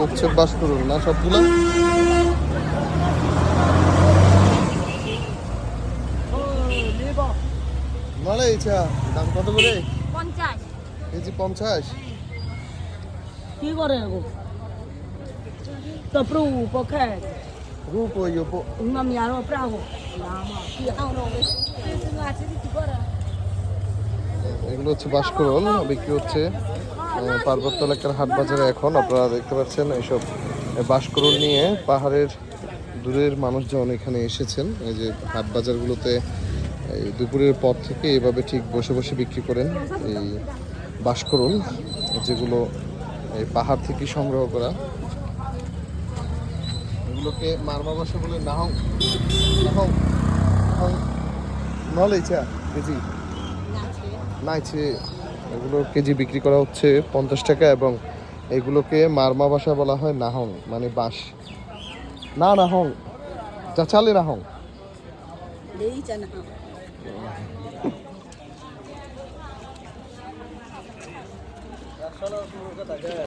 হচ্ছে বাস করুন না সবগুলো? মানে ইচ্ছা দাম কত করে? পঞ্চাশ। কেজি পঞ্চাশ? কি করে গো? তপ্রু পখে রূপ ওই ওপো chi ti kora এগুলো হচ্ছে বাঁশকুড়ল বিক্রি হচ্ছে। পার্বত্য এলাকার হাট বাজারে এখন আপনারা দেখতে পাচ্ছেন এইসব বাঁশকুড়ল নিয়ে পাহাড়ের দূরের মানুষজন এখানে এসেছেন। এই যে হাট বাজারগুলোতে এই দুপুরের পর থেকে এভাবে ঠিক বসে বসে বিক্রি করেন এই বাঁশকুড়ল যেগুলো এই পাহাড় থেকে সংগ্রহ করা। এগুলোকে মারমা ভাষা বলে ইচ্ছা কেজি? নাইছে এগুলো কেজি বিক্রি করা হচ্ছে পঞ্চাশ টাকা এবং এগুলোকে মারমা বাসা বলা হয় নাহং মানে বাঁশ। না, নাহং। যা চালে নাহং।